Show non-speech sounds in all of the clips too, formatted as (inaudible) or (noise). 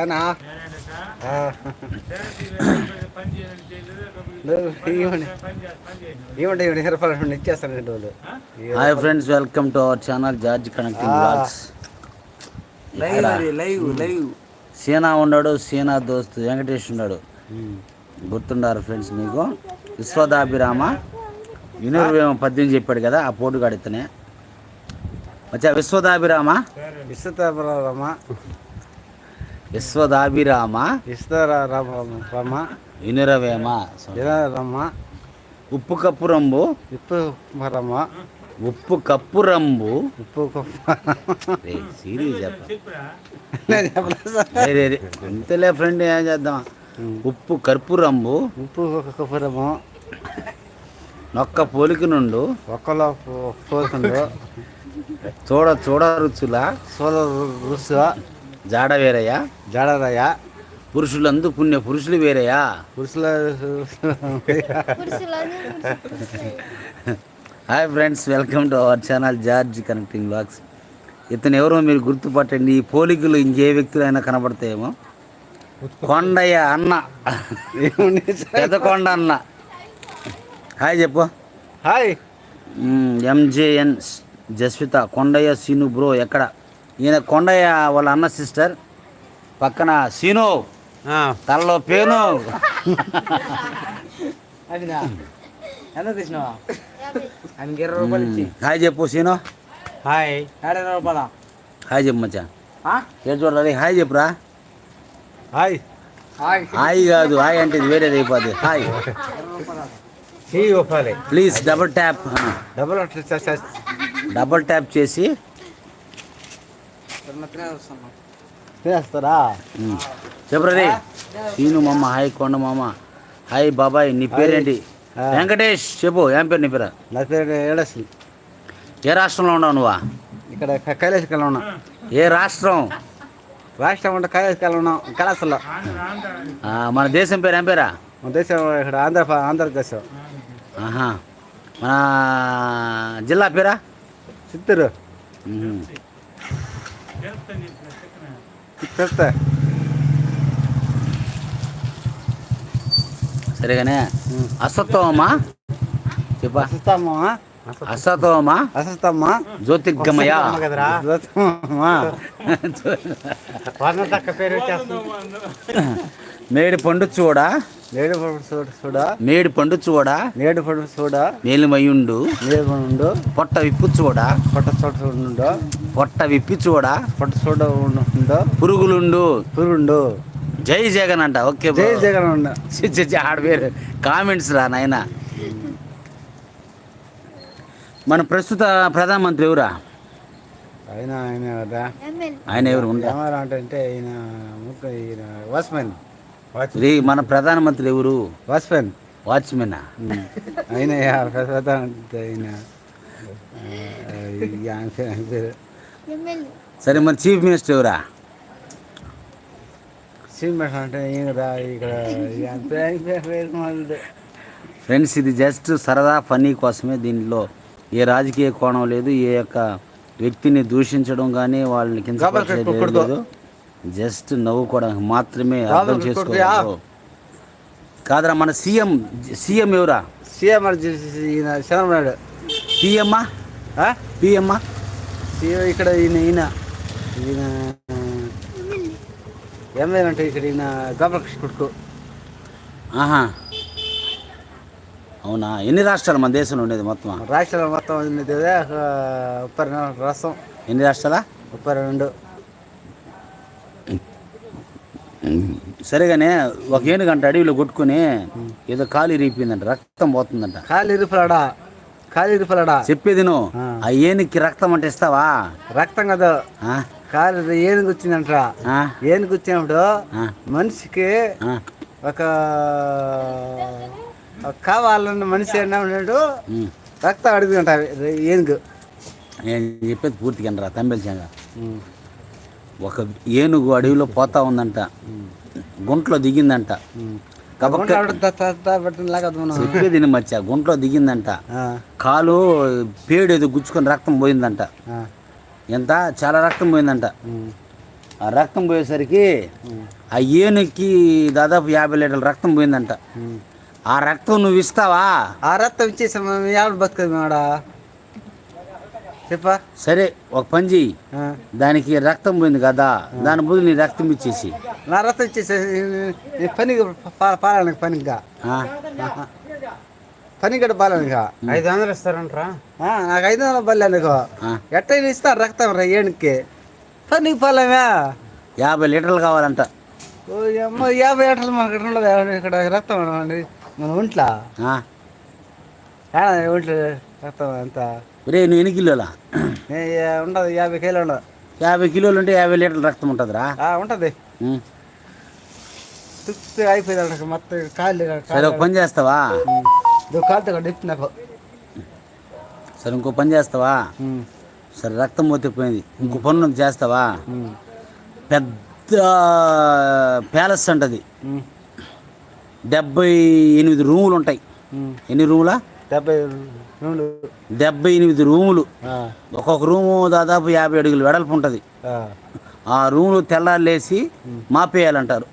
ఏనా? ఆ. నువ్వు ఇవ్వండి ఇవ్వండి ఇవ్వండి ఇరవై రూపాయలు ఇచ్చేస్తాను రెండు రోజులు. Hi friends welcome to our channel George connecting. Blogs live live Seena ఉన్నాడు సీనా దోస్తు వెంకటేష్ ఉన్నాడు. గుర్తుండారు ఫ్రెండ్స్ మీకు? విశ్వదాభిరామ. వినుర్వేమ పద్యం చెప్పాడు కదా ఆ పోటుగాడు ఇతనే. వచ్చా విశ్వదాభిరామ? ఇస్తారమ్మ విశ్వదాభిరామ? ఇస్తారమ్మ వినురవేమ. ఇదారమ్మ ఉప్పు కప్పు రంబు? ఉప్పు మరమ్మ ఉప్పు కప్పు రంబు? ఉప్పు కప్పు సీరియస్ చెప్ప. నేను చెప్పలేదు సార్. రే, రే, రే. అంతేలే ఫ్రెండ్ ఏం చేద్దాం. ఉప్పు కర్పూరంబు ఉప్పు కప్పురము నొక్క పోలిక నుండు? ఒక్కలో పోతుండు చూడ చూడ రుచుల సోల రుసు జాడ వేరయ్యా? జడరయ్య పురుషులందు పుణ్య పురుషులు వేరయ్యా. పురుషుల hi friends welcome to our channel George connecting blogs. ఇతను ఎవరో మీరు గుర్తుపట్టండి ఈ పోలికలు ఇంకే వ్యక్తులైనా కనబడతాయేమో. కొండయ్య అన్న. పెద్ద కొండ అన్న. హాయ్ చెప్పు. Hi. MJN Jaswitha Kondaiah Seenu bro ఎక్కడ? ఈయన కొండయ్య వాళ్ళ అన్న సిస్టర్. పక్కన సీను. తలలో పేను. హాయ్ చెప్పు సీను. హాయ్. హాయ్ చెప్పు మచ్చా. చూడాలి హాయ్ చెప్పురా. హాయ్. హాయ్. హాయ్ కాదు హాయ్ అంటే ఇది వేరేది అయిపోద్ది. Hi. Please double tap. Double double tap చేసి చేస్తారా? మ్మ్. చెప్పురా సీను మామ హాయ్ కొండ మామ. హాయ్ బాబాయ్ నీ పేరేంటి. వెంకటేష్ చెప్పు ఏం పేరు నీ పేరు? నా పేరు ఏడసి ఏ రాష్ట్రంలో ఉన్నావు నువ్వా? ఇక్కడ కైలాసకాలం ఉన్నాం. ఏ రాష్ట్రం? రాష్ట్రం అంటే కైలాసకాలం ఉన్నాం కళాశాలలో మన దేశం పేరు ఏం పేరా? మన దేశం ఇక్కడ ఆంధ్ర ఆంధ్రదేశం ఆహా. మన జిల్లా పేరా? చిత్తూరు. చెప్తా సరేగానే అసత్వమా చెప్పా అసత్వమా అసస్తామా జ్యోతిర్గమయ తక్క పేరు మేడి పండు చూడ? నేడు పడు చూడ చూడ? మేడి పండు చూడ? నేడు పడు చూడ? మేలుమయుండు నేడు ఉండు. పొట్ట విప్పు చూడ? పొట్ట చోట ఉండు పొట్ట విప్పి చూడ? పొట్ట చూడ ఉండు పురుగులుండు. పురుండు జై జగన్ అంట ఓకే జై జగన్ చి, ఆడ పేరు కామెంట్స్ రా నాయన. మన ప్రస్తుత ప్రధానమంత్రి ఎవరా? ఆయన ఆయన ఆయన ఎవరు అంటే ఈయన ముఖ్య ఈయన వాచ్మెన్ రే మన ప్రధానమంత్రి ఎవరు? వాచ్మెన్. వాచ్మెన్? ఆయన అంటే సరే మన చీఫ్ మినిస్టర్ ఎవరా? సిమెంట్ అంటే ఈయన రా ఇక్కడ. ఫ్రెండ్స్ ఇది జస్ట్ సరదా ఫనీ కోసమే దీనిలో. ఏ రాజకీయ కోణం లేదు ఏ యొక్క వ్యక్తిని దూషించడం కానీ వాళ్ళని. లేదు జస్ట్ నవ్వుకోవడానికి మాత్రమే అర్థం చేసుకోవాలి కాదరా మన సీఎం సీఎం ఎవరా? సీఎం చంద్రబాబు నాయుడు. పిఎమ్మా? పిఎమ్మా? సీఎం ఇక్కడ ఈయన ఈయన. ఈయన అంటే ఇక్కడ ఈయన గోపాలకృష్ణ కొడుకు. ఆహా. అవునా? ఎన్ని రాష్ట్రాలు మన దేశంలో ఉండేది మొత్తం? రాష్ట్రాలు మొత్తం ఉన్నది ముప్పై రెండు రాష్ట్రం ఎన్ని రాష్ట్రాలా? ముప్పై రెండు. సరేగానే ఒక ఏనుగంట అడవిలో కొట్టుకుని ఏదో కాలు ఇరిగిపోయిందంట రక్తం పోతుందంట కాలు ఇరుపులాడా కాలు ఇరుపులాడా చెప్పేది నువ్వు ఆ. ఏనుగుకి రక్తం అంటే ఇస్తావా రక్తం కదా ఆ? కాలు ఏనుగు వచ్చిందంట ఆ? ఏనుగు వచ్చినప్పుడు? మనిషికి? ఒక కావాలన్న మనిషి అన్నా ఉన్నాడు ఉమ్. రక్తం అడుగుతుంట ఏనుగు నేను చెప్పేది పూర్తిగా రా తంబెల్చంగా ఒక ఏనుగు అడవిలో పోతా ఉందంట. గుంట్లో దిగిందంట. చెప్పేది మచ్చ గుంట్లో దిగిందంట. కాలు పేడు ఏదో గుచ్చుకొని రక్తం పోయిందంట. ఎంత? చాలా రక్తం పోయిందంట. ఆ రక్తం పోయేసరికి ఆ ఏనుకి దాదాపు యాభై లీటర్ల రక్తం పోయిందంట. ఆ రక్తం నువ్వు ఇస్తావా? ఆ రక్తం ఇచ్చేసి ఎవరు బతుకదు మేడ? చెప్పా. సరే ఒక పని చెయ్యి. ఆ. దానికి రక్తం పోయింది కదా దాని బదులు నీ రక్తం ఇచ్చేసి. నా రక్తం ఇచ్చేసి ఈ పని పాలనకి పనిగా ఆ? పని కూడా పాలనగా ఐదు వందలు ఇస్తారంటరా. నాకు ఐదు వందల బల్లి అనుకో ఆ. ఎట్టయినా ఇస్తారు రక్తం రా ఏనుకి పనికి పాలమే. యాభై లీటర్లు కావాలంట. ఓ అమ్మ యాభై ఏటలు మనకి ఇక్కడ ఉండదు. ఇక్కడ రక్తం. మన ఒంట్లో? ఒంట్లో రక్తం అంతా? ఒరే నువ్వు ఎన్ని కిలోలా? ఉండదు యాభై కేలు ఉండదు. యాభై కిలోలు ఉంటే యాభై లీటర్ల రక్తం ఉంటుందిరా? ఉంటది. తుక్కు అయిపోయింది మొత్తం కాళ్ళు సరే ఒక పని చేస్తావా? కాలుతో నాకు. సరే ఇంకో పని చేస్తావా? సరే రక్తం పోతే పోయింది. ఇంకో ఒకటి చేస్తావా? పెద్ద ప్యాలెస్ అంటది. డెబ్బై ఎనిమిది రూములు ఉంటాయి. ఎన్ని రూములా? డెబ్బై రెండు డెబ్బై ఎనిమిది రూములు. ఆ, ఒక్కొక్క రూము దాదాపు యాభై అడుగులు వెడల్పు ఉంటుంది. ఆ, ఆ రూములు తెల్లారులేసి మాపేయాలంటారు.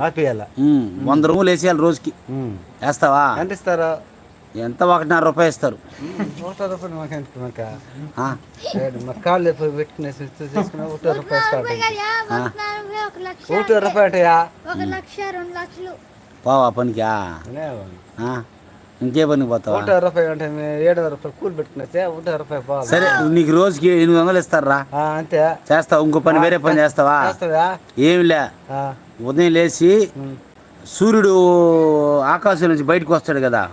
ఆపేయాల ఉమ్, వంద రూములు వేసేయాలి రోజుకి. వేస్తావా? ఎంత ఇస్తారు? ఎంత ఒకటిన్నర రూపాయి ఇస్తారు. ఒకటో రూపాయలు మాకు? కాళ్ళు పెట్టుకునేసి ఒకటో రూపాయి ఇస్తాడు ఒకటో రూపాయి పోవా పనికా ఆ, ఇంకే పనికి పోతావా? ఒకటో రూపాయి అంటే ఏడు రూపాయలు కూలి పెట్టుకునేస్తే ఒకటో రూపాయి పోవాలి. సరే నీకు రోజుకి ఎనిమిది వందలు ఇస్తారా? అంతే. చేస్తావు? ఇంకో పని వేరే పని చేస్తావా? ఏమిలే? ఉదయం లేచి సూర్యుడు ఆకాశం నుంచి బయటకు వస్తాడు కదా.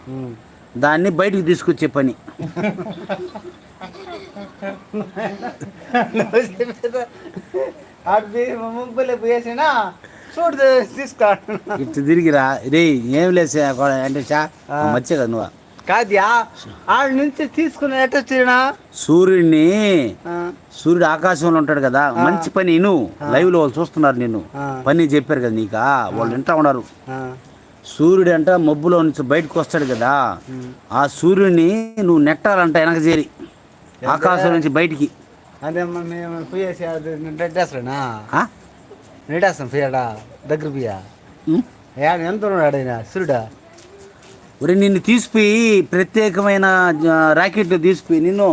దాన్ని బయటకు తీసుకొచ్చే పని. (laughs) ముగ్గులే పోయేసినా చూడు తీసుకో. ఇటు తిరిగిరా. రే ఏం లేసా అంటే చా మచ్చే కదా నువ్వు. కాద్యా? ఆడ నుంచి తీసుకుని ఎట్ట వచ్చినా? సూర్యుడిని సూర్యుడు ఆకాశంలో ఉంటాడు కదా మంచి పని నువ్వు లైవ్లో వాళ్ళు చూస్తున్నారు నిన్ను. ఆ. పని చెప్పారు కదా నీకా? వాళ్ళు వింటా ఉన్నారు. సూర్యుడు అంట మబ్బులో నుంచి బయటకు వస్తాడు కదా. ఆ సూర్యుడిని నువ్వు నెట్టాలంట వెనక చేరి. ఆకాశం నుంచి బయటికి. అదే మేము నెట్టేస్తాం పోయాడా దగ్గర పోయా? ఎంత ఉన్నాడు ఆయన సూర్యుడా ఒరే నిన్ను తీసిపోయి ప్రత్యేకమైన జ- రాకెట్ తీసుకుపోయి నిన్ను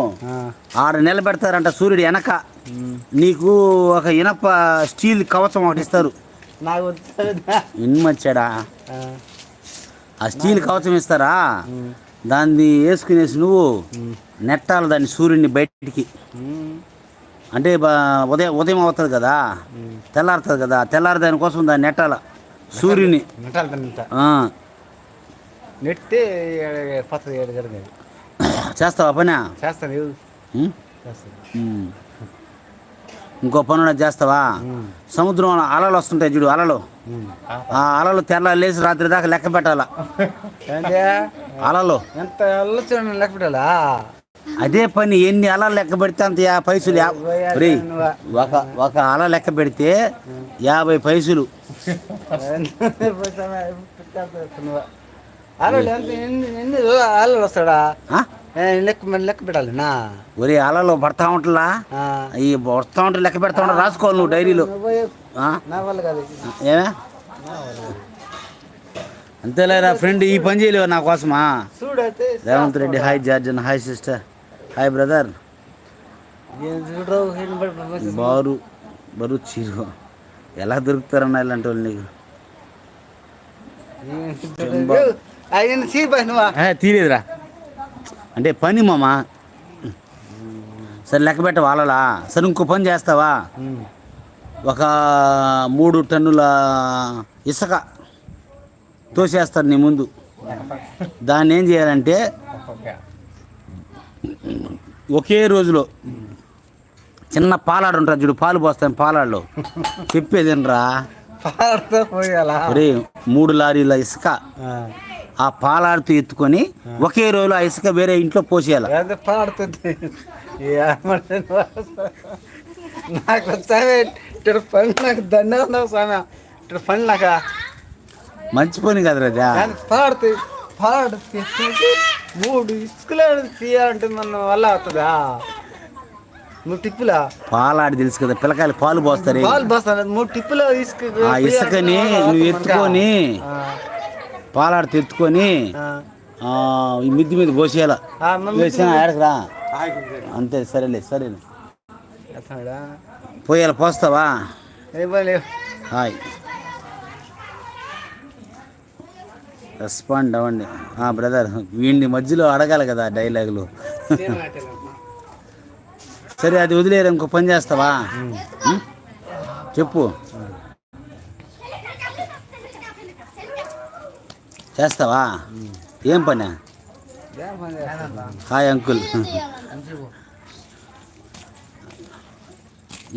ఆడ నిలబెడతారంట సూర్యుడు వెనక. నీకు ఒక ఇనప స్టీల్ కవచం ఒకటి ఇస్తారు. నాకు? ఇన్మచ్చాడా ఆ, స్టీల్ కవచం ఇస్తారా? దాన్ని వేసుకునేసి నువ్వు నెట్టాలి దాన్ని సూర్యుడిని బయటికి. అంటే ఉదయం ఉదయం అవుతుంది కదా? తెల్లారుతుంది కదా? తెల్లారి దానికోసం దాన్ని నెట్టాల సూర్యుని. నెట్టితే చేస్తావా పని? చేస్తాను. ఇంకో పని ఉన్నది చేస్తావా? సముద్రం అలలు వస్తుంటాయి చూడు అలలు. ఆ. అలలు తెల్లారి లేచి రాత్రి దాకా లెక్క పెట్టాల? అలలు. ఎంత లెక్క పెట్టాలా? అదే పని ఎన్ని అలలు లెక్క పెడితే అంత యా పైసలు యా- ఒరేయ్, ఒక ఒక అల లెక్క పెడితే యాభై పైసలు. అలా వస్తాడా? లెక్క లెక్క పెట్టాలి నా? ఒరే అలలు పడతా ఉంటలా. ఈ వస్తా ఉంటే లెక్క పెడతా ఉంటా రాసుకోవాలి నువ్వు డైరీలో. ఏమే? అంతేలేరా ఫ్రెండ్ ఈ పని చేయలేవు నా కోసమా? రేవంత్ రెడ్డి హాయ్ జార్జన్ హాయ్ సిస్టర్ హాయ్ బ్రదర్ బారు బరు చీరు. ఎలా దొరుకుతారన్న ఇలాంటి వాళ్ళు నీకు తీలేదురా అంటే పని మామా. సరే లెక్క పెట్ట వాళ్ళలా? సరే ఇంకో పని చేస్తావా? ఒక మూడు టన్నుల ఇసుక తోసేస్తారు నీ ముందు. దాన్ని ఏం చేయాలంటే ఒకే రోజులో చిన్న పాలాడు ఉంటుంది చూడు పాలు పోస్తాను పాలాడులో. చెప్పేదేనరా మూడు లారీల ఇసుక ఆ. పాలాడుతూ ఎత్తుకొని ఒకే రోజులో ఆ ఇసుక వేరే ఇంట్లో పోసేయాలి? నాకు పని నాకు దండ స్వామి. ఇటు పని నాకు మంచి పని కదా రాజా పాడుతుంది పాడుతుంది మూడు ఇసుకలు తీయాలంటే మన వల్ల అవుతుందా? మూడు టిప్పులా పాలాడి తెలుసు కదా పిల్లకాయలు పాలు పోస్తారు. పాలు బస్తాను మూడు టిప్పులు ఇసుక ఆ ఇసుకని నువ్వు ఎత్తుకొని ఆ. ఆ, ఈ మిద్ది మీద పోసేయాల? వేసినా అంతే సరేలే సరేలే? పోయాల పోస్తావా. హాయ్. రెస్పాండ్ అవ్వండి. బ్రదర్ వీడిని మధ్యలో అడగాలి కదా డైలాగులు సరే అది వదిలేరు ఇంకో పని చేస్తావా? చెప్పు. చేస్తావా? ఏం పని? హాయ్ అంకుల్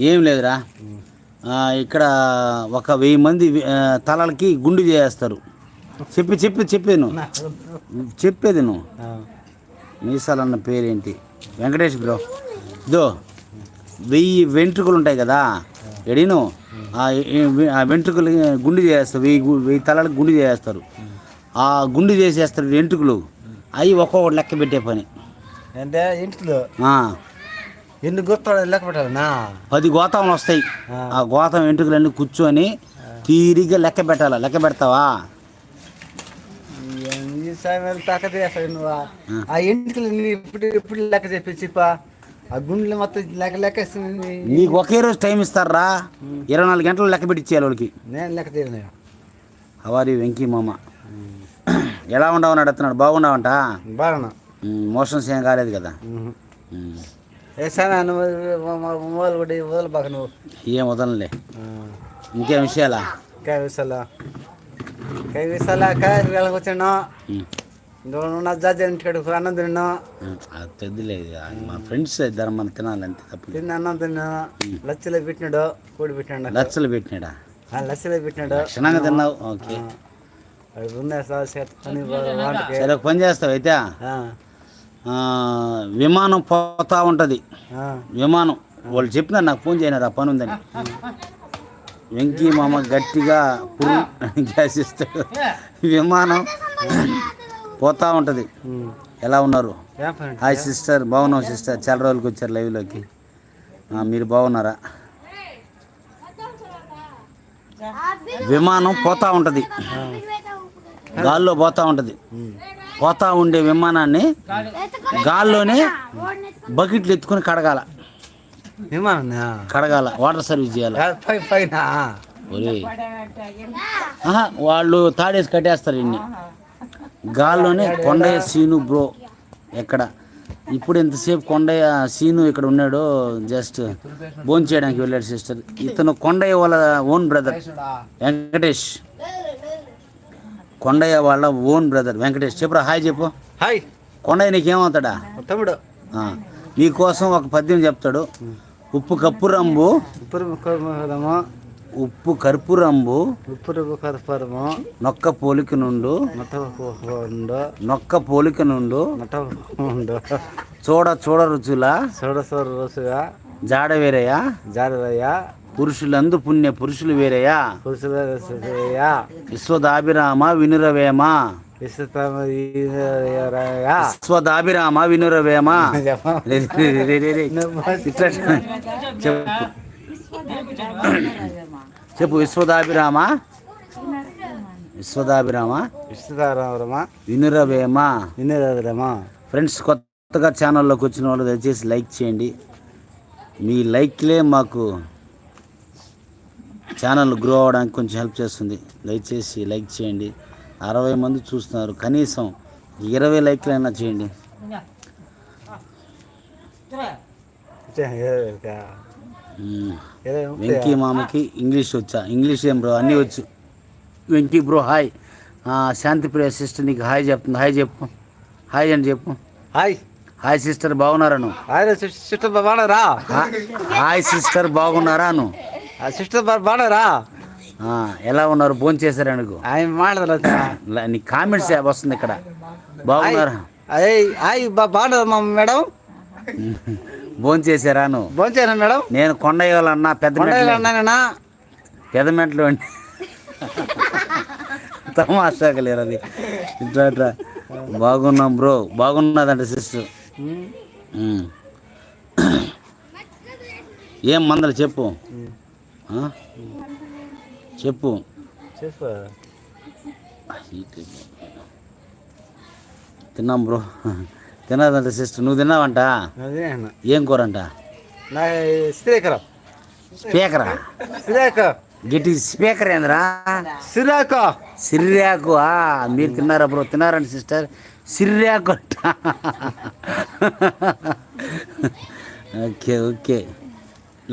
ఏం లేదురా. ఇక్కడ ఒక వెయ్యి మంది తలలకి గుండు చేస్తారు చెప్పి చెప్పి చెప్పేది నువ్వు చెప్పేది నువ్వు. మీసాలన్న పేరేంటి? వెంకటేష్ బ్రో. ఇదో వెయ్యి వెంట్రుకలు ఉంటాయి కదా? ఎడీను ఆ వెంట్రుకలు గుండు చేస్తారు వెయ్యి వెయ్యి తలలకు గుండు చేస్తారు ఆ గుండు చేసేస్తారు వెంట్రుకలు. అవి ఒక్కొక్కటి లెక్క పెట్టే పని. అంటే ఇంట్లో? ఎన్ని గుర్తాడు లెక్క పెట్టాలనా పది గోతాములు వస్తాయి. ఆ. గోతం వెంట్రుకలన్నీ కూర్చొని తీరిగ్గా లెక్క పెట్టాలా? లెక్క పెడతావా? తాకత చేస్తాడు నువ్వు ఆ- ఇంటికి ఇప్పుడు ఇప్పుడు లెక్క చెప్పి చెప్పా ఆ గుండెలు మొత్తం లెక్క లెక్క ఇస్తుంది. నీకు ఒకే రోజు టైం ఇస్తారా ఇరవై నాలుగు గంటలు లెక్క పెట్టించేయాలి వాళ్ళకి నేను లెక్క చేయను హవారి వెంకీ మామ ఎలా ఉండవు అని అడుగుతున్నాడు బాగున్నావంట బాగా మోషన్స్ ఏం కాలేదు కదా సమయం నువ్వు మొదలు కూడా వదలు బాగా నువ్వు ఏం వదలలే ఇంకేం విషయాలా కాయ విసాల వెళ్ళకి వచ్చాను. నువ్వు జాజి ఇంటికాడ అన్నం తిన్నా. ఉమ్. అది తెద్దులే ఇది. అది మా ఫ్రెండ్స్ ఇద్దరు మనం తినాలంతే తప్పదు తిన్న అన్నం తిన్నా. లచ్చలో పెట్టినాడు కోడి పెట్టినాడు. లచ్చలు పెట్టినాడా? ఆ లచ్చలో పెట్టినాడు. క్షణంగా తిన్నావు? ఓకే. సార్ ఒక పని చేస్తావు అయితే? విమానం పోతా ఉంటుంది. ఆ, విమానం. వాళ్ళు చెప్పినారు నాకు ఫోన్ చేయనారు ఆ పని ఉందని. వెంకీ మామ గట్టిగా పురు గ్యాస్ ఇస్తాడు. విమానం పోతా ఉంటుంది. ఎలా ఉన్నారు? హాయ్ సిస్టర్ బాగున్నాం సిస్టర్. చాలా రోజులకి వచ్చారు లైవ్లోకి మీరు బాగున్నారా? విమానం పోతా ఉంటుంది. గాల్లో పోతా ఉంటుంది. పోతా ఉండే విమానాన్ని గాల్లోనే బకెట్లు ఎత్తుకొని కడగాల. విమానా కడగాల వాటర్ సర్వీస్ చేయాలి. పైన. వాళ్ళు తాడేసి కట్టేస్తారు ఇన్ని. గాల్లోనే కొండయ్య సీను బ్రో ఎక్కడ? ఇప్పుడు ఎంతసేపు కొండయ్య సీను ఇక్కడ ఉన్నాడో జస్ట్ భోజనం చేయడానికి వెళ్ళాడు సిస్టర్. ఇతను కొండయ్య వాళ్ళ ఓన్ బ్రదర్ వెంకటేష్. కొండయ్య వాళ్ళ ఓన్ బ్రదర్ వెంకటేష్. చెప్పురా హాయ్ చెప్పు. హాయ్. కొండయ్య నీకేమవుతాడా? తమ్ముడు. నీకోసం ఒక పద్యం చెప్తాడు. ఉప్పు కప్పురంబు. ఉప్పురు ముఖము ఉప్పు కర్పూరంబు. ఉప్పురు కరపరము నొక్క పోలిక నుండు. నొక్క పోలిక నుండు. చూడ చూడ రుచుల. సోడ సోర రోజుగా జాడ వేరయ్యా జారయ్యా పురుషులందు పుణ్య పురుషులు వేరయ్యా పురుషుల విశ్వదాభిరామ వినురవేమ? విశ్వదాభిరామ వినురవేమ. ఇట్లా చెప్పు. చెప్పు విశ్వదాభిరామ? విశ్వదాభిరామ? విశ్వతారామరమా వినురవేమ? వినేదాదరమా ఫ్రెండ్స్ కొత్తగా ఛానల్లోకి వచ్చిన వాళ్ళు దయచేసి లైక్ చేయండి. మీ లైక్లే మాకు ఛానల్ గ్రో అవ్వడానికి కొంచెం హెల్ప్ చేస్తుంది. దయచేసి లైక్ చేయండి. అరవై మంది చూస్తున్నారు. కనీసం ఇరవై లైక్లు అయినా చేయండి. వెంకీ మామకి ఇంగ్లీష్ వచ్చా? ఇంగ్లీష్ ఏం బ్రో? అన్నీ వచ్చు. Venky bro hi. Shantipriya sister నీకు హాయ్ చెప్తుంది. హాయ్ చెప్పు. హాయ్ అని చెప్పు. హాయ్. హాయ్ సిస్టర్ బాగున్నారా నువ్వు? ఆయన సిస్టర్ బాగున్నారా? హాయ్ సిస్టర్ బాగున్నారా నువ్వు? సిస్టర్ ఆ, ఎలా ఉన్నారు? ఫోన్ చేశారా నీకు? ఆయన మాట్లాడరా ల- నీ కామెంట్స్ వస్తుంది ఇక్కడ? బాగున్నారా? అయ్యి అయ్యి బాగున్నారా మా మేడం? ఫోన్ చేశారా నువ్వు? భోంచేనా మేడం? నేను కొండయ్య వాళ్ళ అన్న పెద్ద కొండలు మెట్లు అన్నానేనా? పెద్ద మెట్లు అండి తమాషాగా లేరు అది. ఇట్లా ఇట్లా బాగున్నాం బ్రో. బాగున్నదంట సిస్టర్. ఏం మందలు చెప్పు? చెప్పు. చెప్పు. తిన్నాం బ్రో. తినదంట సిస్టర్. నువ్వు తిన్నావంట? ఏం కూరంట? స్పీకరా. గిట్టి స్పీకర్ ఏందిరా? శ్రీక సిర్రాకు మీరు తిన్నారా బ్రో? తిన్నారండి సిస్టర్. సిర్రాకు అంట. Okay okay.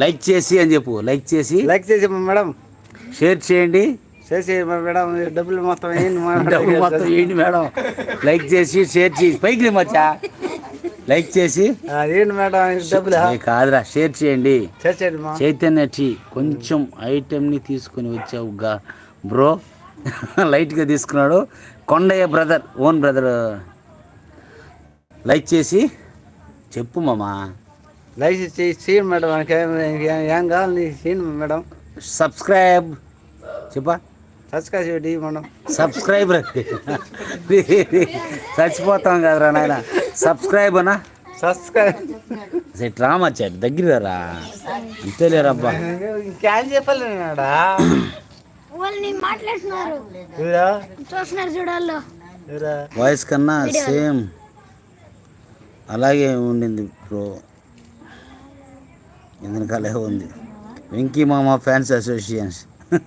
లైక్ చేసి అని చెప్పు లైక్ చేసి. లైక్ చేసి మేడం. షేర్ చేయండి. చేసి మేడం డబ్బులు మొత్తం ఏంటి డబ్బులు మొత్తం ఏంటి మేడం? లైక్ చేసి షేర్ చేసి. పైకి మచ్చా. లైక్ చేసి. ఏంటి మేడం డబ్బులు? కాదురా షేర్ చేయండి. చైతన్య టీ కొంచెం ఐటెంని తీసుకొని వచ్చావు బ్రో లైట్గా తీసుకున్నాడు. Kondaiah brother own brother like చేసి. చెప్పు మామా. లైక్ చేసి చేయండి మేడం మనకి ఏం కావాలి చేయండి మేడం? సబ్స్క్రైబ్ చెప్పా. సబ్స్క్రైబ్ చేయండి మేడం. సబ్స్క్రైబ్ చచ్చిపోతాం కదరా నాయన. సబ్స్క్రైబ్ అనా సబ్స్క్రైబ్. సరే డ్రామా వచ్చాడు దగ్గర రా అంతేలేరబ్బా. ఇంకేం చెప్పాలి మేడా. వాళ్ళు నేను మాట్లాడుతున్నారు. ఇవరా చూస్తున్నారు చూడాలో ఇవరా వాయిస్ కన్నా సేమ్ అలాగే ఉండింది బ్రో ఎందుకలే ఉంది. వెంకీ మామ ఫ్యాన్స్ అసోసియేషన్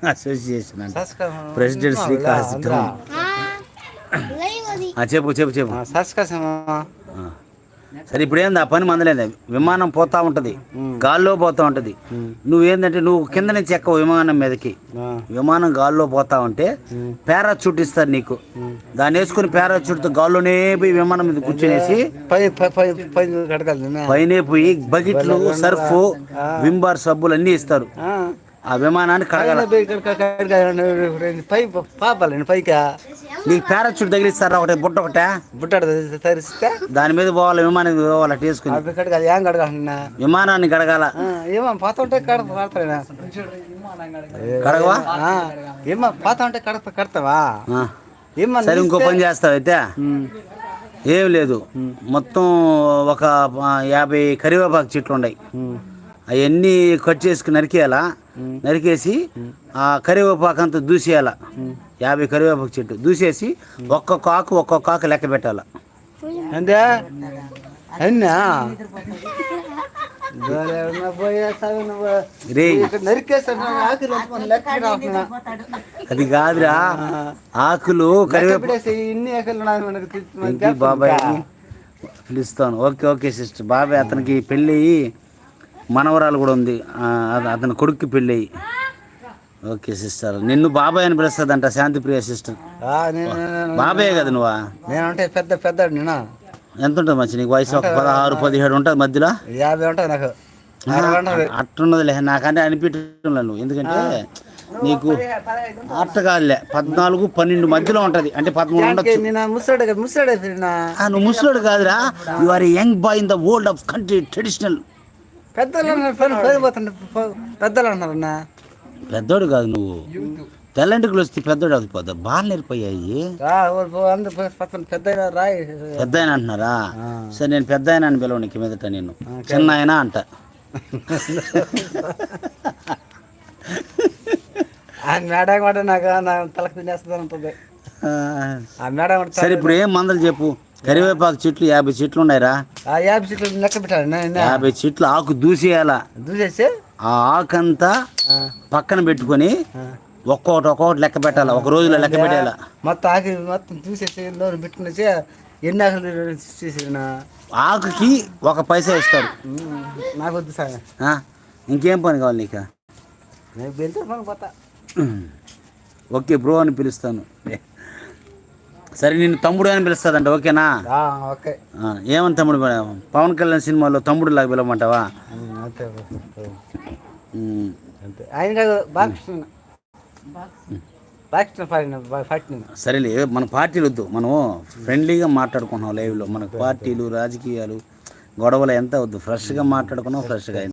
అసోసియేషన్ అంట. ప్రెసిడెంట్ శ్రీకాళహస్తి ఆ, చెప్పు చెప్పు చెప్పు. సరే ఇప్పుడు ఏంది ఆ పని మందలేదు. విమానం పోతా ఉంటుంది. గాల్లో పోతా ఉంటుంది. నువ్వేందంటే నువ్వు కింద నుంచి ఎక్కవు విమానం మీదకి. విమానం గాల్లో పోతా ఉంటే పారాచూట్ ఇస్తారు నీకు. దాన్ని వేసుకుని పారాచూట్తో గాల్లోనే పోయి విమానం మీద కూర్చునేసి పైనే పోయి బకెట్లు సర్ఫ్ వింబార్ సబ్బులు అన్నీ ఇస్తారు. ఆ విమానాన్ని కడగాల. పై పాపాలండి పైకా. నీకు పారాచూట్ తగిలిస్తారా ఒకటి బుట్ట ఒకటే? బుట్టాడు తరిస్తే? దాని మీద పోవాలి విమానం పోవాలి అవి కడగాలి ఏం కడగాలన్నా విమానాన్ని కడగాల. ఏమో పాత ఉంటే కడత కడగవా? ఏమో పాత ఉంటే కడత కడతావా? ఆ. ఏమో సరే ఇంకో పని చేస్తావు అయితే. ఏం లేదు. మొత్తం ఒక యాభై కరివేపాకు చెట్లు ఉన్నాయి. అవన్నీ కట్ చేసుకుని నరికేయాలా? నరికేసి ఆ కరివేపాకు అంతా దూసేయాల. యాభై కరివేపాకు చెట్టు దూసేసి ఒక్కొక్క ఆకు ఒక్కొక్క ఆకు లెక్క పెట్టాల. అంతే అన్నా. అది కాదురా. ఆకులు కరివేపాకు బాబాయ్. పిలుస్తాను. Okay okay sister. బాబాయ్ అతనికి పెళ్ళి మనవరాలు కూడా ఉంది. అతని కొడుక్కి పెళ్ళి అయ్యి. Okay sister. నిన్ను బాబాయ్ అని పిలుస్తుందంట శాంతిప్రియ సిస్టర్. ఆ, నేను- నేను- బాబాయ్ కదా నువ్వా? నేనంటే పెద్ద పెద్ద నేనా. ఎంత ఉంటుంది మంచి నీకు వయసు? ఒక పదహారు పదిహేడు ఉంటుంది మధ్యలో? యాభై ఉంటుంది నాకు. అట్టున్నదిలే నాకంటే అనిపించడం నువ్వు ఎందుకంటే నీకు అట్ట కాదులే. పద్నాలుగు పన్నెండు మధ్యలో ఉంటుంది. అంటే పదమూడు ఉండొచ్చు. నువ్వు ముసలోడు కాదురా. You are young boy in the world of country traditional పెద్దలు పెద్దోడు కాదు నువ్వు. తెల్లంటికి వస్తే పెద్దోడు అవుతుంది బాగా నేర్పోయాయి పెద్ద ఆయన రాయి. పెద్ద ఆయన అంటున్నారా సరే నేను పెద్ద ఆయన అని పిలవ నీకు మీదట నేను. చిన్న ఆయన అంట. ఆ మేడం కూడా నాకు నా తలకు తినేస్తుంది ఉంటుంది. ఆ, ఆ మేడం సరే ఇప్పుడు ఏం మందలు చెప్పు? కరివేపాకు చెట్లు యాభై చెట్లు ఉన్నాయిరా. ఆ యాభై సీట్లు లెక్క పెట్టాలి. యాభై చెట్లు ఆకు దూసేయాల? దూసేసి ఆ ఆకంతా ఆ, పక్కన పెట్టుకొని ఒక్కొక్కటి ఒక్కొక్కటి లెక్క పెట్టాలి? ఒక రోజులో లెక్క పెట్టాల మొత్తం ఆకి మొత్తం చూసేసి లోన్ పెట్టుకునేసి ఎన్ని ఆకులు చూసేసిన ఆకుకి ఒక పైసా ఇస్తారు నాకు వద్దు సార్. ఇంకేం పని కావాలి నీకు? నేను వెళ్తే పని పోతా. ఓకే బ్రో అని పిలుస్తాను. సరే నేను తమ్ముడు అని పిలుస్తాదంట ఓకేనా? ఓకే. ఏమని తమ్ముడు పవన్ కళ్యాణ్ సినిమాలో తమ్ముడు లాగా పిలవమంటావా? సరేలే మన పార్టీలు వద్దు. మనం ఫ్రెండ్లీగా మాట్లాడుకుంటున్నాం లైవ్లో. మనకు పార్టీలు రాజకీయాలు గొడవలు ఎంత వద్దు. ఫ్రెష్గా మాట్లాడుకున్నాం ఫ్రెష్గా